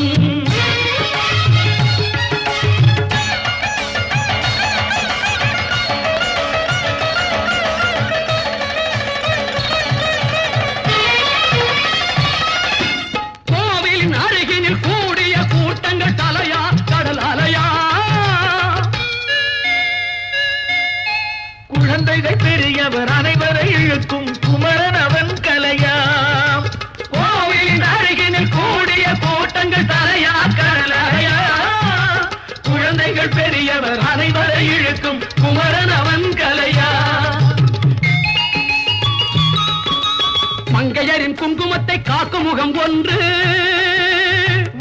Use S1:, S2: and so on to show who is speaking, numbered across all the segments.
S1: தெய்வாம்சம் கூடிய கூட்டங்கள் குழந்தைகள் பெரியவர் அனைவரை இழுக்கும் பிள்ளைகள் பெரியவர் அனைவரை இழுக்கும் குமரன் அவன் கலையா. மங்கையரின் குங்குமத்தை காக்கும் முகம் ஒன்று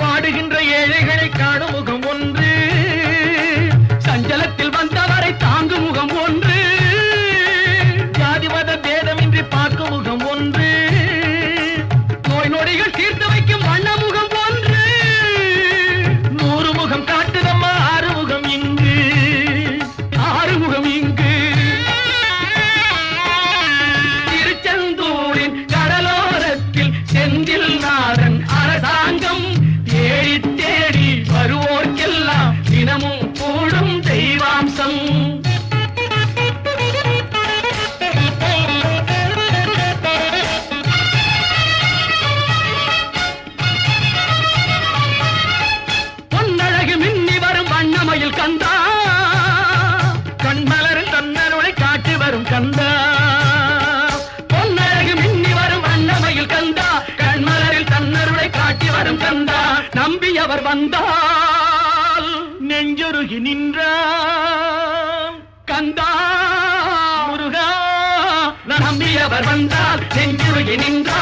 S1: வாடுகின்ற ஏழைகளை காணும் முகம் ஒன்று. கடலோரத்தில் தன்னருளை காட்டி நம்பி அவர் வந்தால் நெஞ்சொருகி நின்ற கந்தா முருகா நம்பி அவர் வந்தால் நெஞ்சொருகி நின்ற.